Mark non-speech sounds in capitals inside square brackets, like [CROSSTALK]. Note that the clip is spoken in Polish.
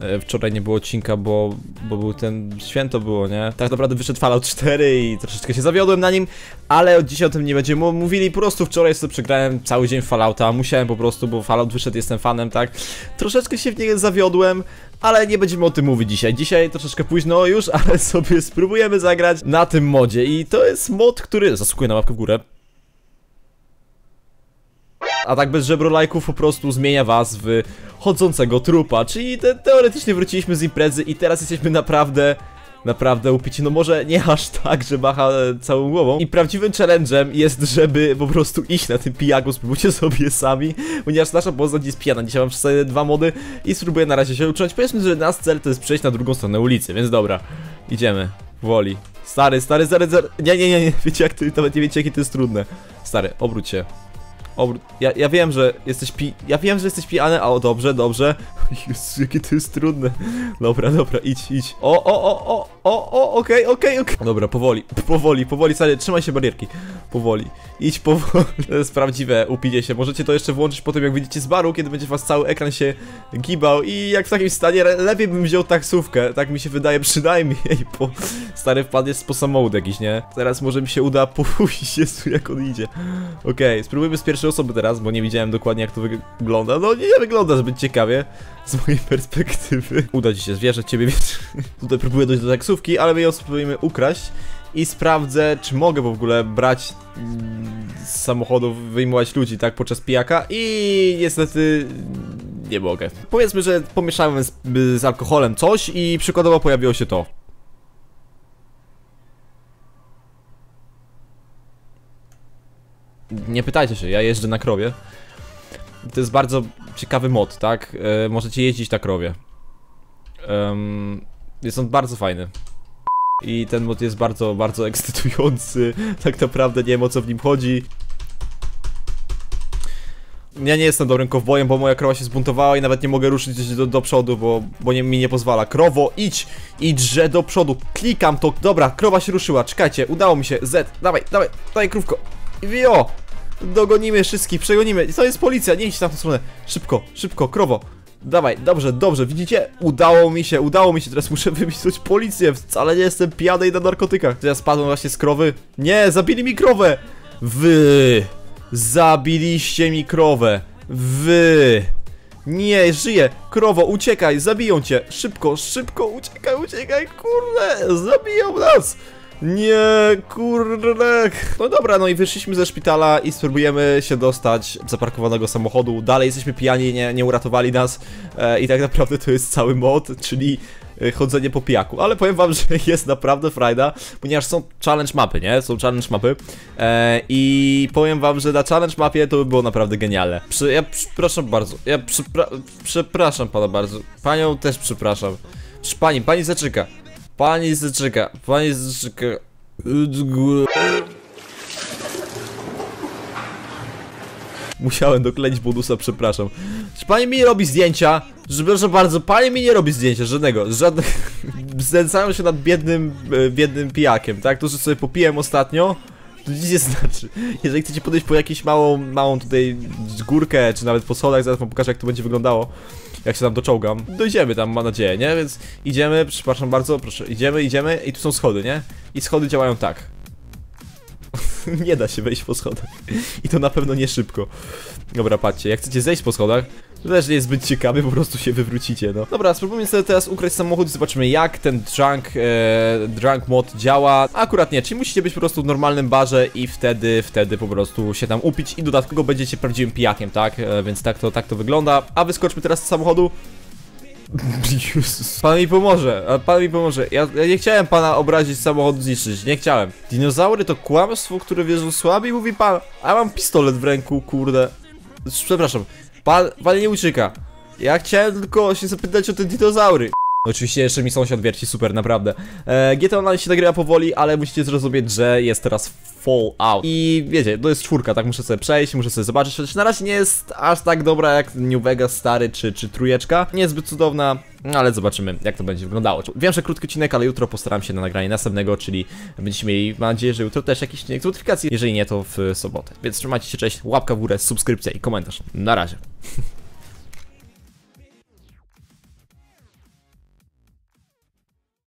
E, Wczoraj nie było odcinka, bo, bo był ten święto było, nie? Tak naprawdę wyszedł Fallout 4 i troszeczkę się zawiodłem na nim, ale od dzisiaj o tym nie będziemy mówili. Po prostu wczoraj sobie przegrałem cały dzień Fallouta, musiałem po prostu, bo Fallout wyszedł, jestem fanem, tak? Troszeczkę się w niego zawiodłem, ale nie będziemy o tym mówić dzisiaj. Dzisiaj troszeczkę późno już, [LAUGHS] ale sobie spróbujemy zagrać na tym modzie i to jest mod, który zasługuje na łapkę w górę. A tak bez żebrolajków po prostu zmienia was w chodzącego trupa, czyli te, teoretycznie wróciliśmy z imprezy i teraz jesteśmy naprawdę naprawdę upici, no może nie [LAUGHS] aż tak, że macha e, całą głową. I prawdziwym challenge'em jest, żeby po prostu iść na tym pijaku, spróbujcie [LAUGHS] sobie sami, ponieważ nasza postać jest pijana. Dzisiaj mam sobie dwa mody i spróbuję na razie się uczyć. Powiedzmy, że nasz cel to jest przejść na drugą stronę ulicy, więc dobra, idziemy, woli. Stary, stary, stary, stary, nie, nie, nie, nie, [LAUGHS] wiecie jak to, nawet nie wiecie jakie to jest trudne. Stary, obróć się. Obr ja, ja wiem, że jesteś pi... Ja wiem, że jesteś pijany, o dobrze, dobrze. [LAUGHS] Jezu, jakie to jest trudne. Dobra, dobra, idź, idź. O, o, o, o, o, o, okej, okej, okej. Dobra, powoli, powoli, powoli, stary, trzymaj się barierki. Powoli. Idź powoli. [LAUGHS] To jest prawdziwe upicie się. Możecie to jeszcze włączyć potem, jak wyjdziecie z baru, kiedy będzie was cały ekran się gibał i jak w takim stanie lepiej bym wziął taksówkę. Tak mi się wydaje [LAUGHS] przynajmniej, bo stary wpadł jest po samochód jakiś, nie? Teraz może mi się uda [LAUGHS] pójść, Jezu, jak on idzie. Okej, okay, spróbujmy z pierwszej osoby teraz, bo nie widziałem dokładnie jak to wygląda. No nie wygląda zbyt ciekawie z mojej perspektywy. Uda ci się, zwierzę ciebie, wiesz. Tutaj próbuję dojść do taksówki, ale my ją spróbujemy ukraść i sprawdzę, czy mogę w ogóle brać mm, z samochodów, wyjmować ludzi, tak, podczas pijaka i niestety nie mogę. Powiedzmy, że pomieszałem z, z alkoholem coś i przykładowo pojawiło się to. Nie pytajcie się, ja jeżdżę na krowie. To jest bardzo ciekawy mod, tak? E, możecie jeździć na krowie. Um, jest on bardzo fajny. I ten mod jest bardzo, bardzo ekscytujący. [LAUGHS] Tak naprawdę nie wiem o co w nim chodzi. Ja nie jestem dobrym kowbojem, bo moja krowa się zbuntowała i nawet nie mogę ruszyć do, do przodu, bo, bo nie, mi nie pozwala. Krowo, idź! Idźże do przodu. Klikam to. Dobra, krowa się ruszyła. Czekajcie, udało mi się. Z, dawaj, dawaj, dawaj krówko. Wio! Dogonimy wszystkich, przegonimy. To jest policja, nie idź tam w stronę. Szybko, szybko, krowo. Dawaj, dobrze, dobrze, widzicie? Udało mi się, udało mi się, teraz muszę [LAUGHS] wymyślić policję, wcale nie jestem pijany i na narkotykach. Ja spadłem właśnie z krowy. Nie, zabili mi krowę! Wy! Zabiliście mi krowę! Wy! Nie, żyję! Krowo, uciekaj, zabiją cię! Szybko, szybko, uciekaj, uciekaj, kurde! Zabiją nas! Nie, kurde. No dobra, no i wyszliśmy ze szpitala i spróbujemy się dostać zaparkowanego samochodu. Dalej jesteśmy pijani, nie, nie uratowali nas e, i tak naprawdę to jest cały mod, czyli e, chodzenie po pijaku, ale powiem wam, [LAUGHS] że jest naprawdę frajda, ponieważ są challenge mapy, nie? Są challenge mapy e, i powiem wam, że na challenge mapie to by było naprawdę genialne. Przy, ja przepraszam bardzo, ja przepraszam pana bardzo, panią też przepraszam. Pani, pani zaczyka. Pani zaczeka, pani zaczeka. Musiałem dokleić bonusa, przepraszam. Czy pani mi nie robi zdjęcia? Że, proszę bardzo, pani mi nie robi zdjęcia, żadnego, żadnego. [LAUGHS] Znęcają się nad biednym, e, biednym pijakiem, tak? To, że sobie popiłem ostatnio, to nic nie znaczy. Jeżeli chcecie podejść po jakąś małą, małą tutaj górkę, czy nawet po schodach, zaraz wam pokażę jak to będzie wyglądało jak się tam doczołgam. Dojdziemy tam, mam nadzieję, nie? Więc idziemy, przepraszam bardzo, proszę, idziemy, idziemy i tu są schody, nie? I schody działają tak. [LAUGHS] nie da się wejść po schodach. I to na pewno nie szybko. Dobra, patrzcie, jak chcecie zejść po schodach, to też nie jest zbyt ciekawy, po prostu się wywrócicie, no. Dobra, spróbujmy sobie teraz ukraść samochód i zobaczymy jak ten drunk, e, drunk mod działa. Akurat nie, czyli musicie być po prostu w normalnym barze i wtedy, wtedy po prostu się tam upić i dodatkowo będziecie prawdziwym pijakiem, tak? E, więc tak to, tak to wygląda. A wyskoczmy teraz z samochodu. Pan mi pomoże, pan mi pomoże. Ja, ja, nie chciałem pana obrazić, samochód zniszczyć, nie chciałem. Dinozaury to kłamstwo, które wierzą słabi, mówi pan. A mam pistolet w ręku, kurde. Przepraszam, Pan, pan nie ucieka. Ja chciałem tylko się zapytać o te dinozaury. Oczywiście jeszcze mi sąsiad wierci, super, naprawdę. E, GTA Online się nagrywa powoli, ale musicie zrozumieć, że jest teraz Fallout. I wiecie, to jest czwórka, tak muszę sobie przejść, muszę sobie zobaczyć, chociaż na razie nie jest aż tak dobra jak New Vegas stary czy, czy trójeczka. Nie jest zbyt cudowna, no ale zobaczymy jak to będzie wyglądało. Wiem, że krótki odcinek, ale jutro postaram się na nagranie następnego, czyli będziecie mieli, mam nadzieję, że jutro też jakiś odcinek z notyfikacji, jeżeli nie to w sobotę. Więc trzymajcie się, cześć, łapka w górę, subskrypcja i komentarz. Na razie. [LAUGHS]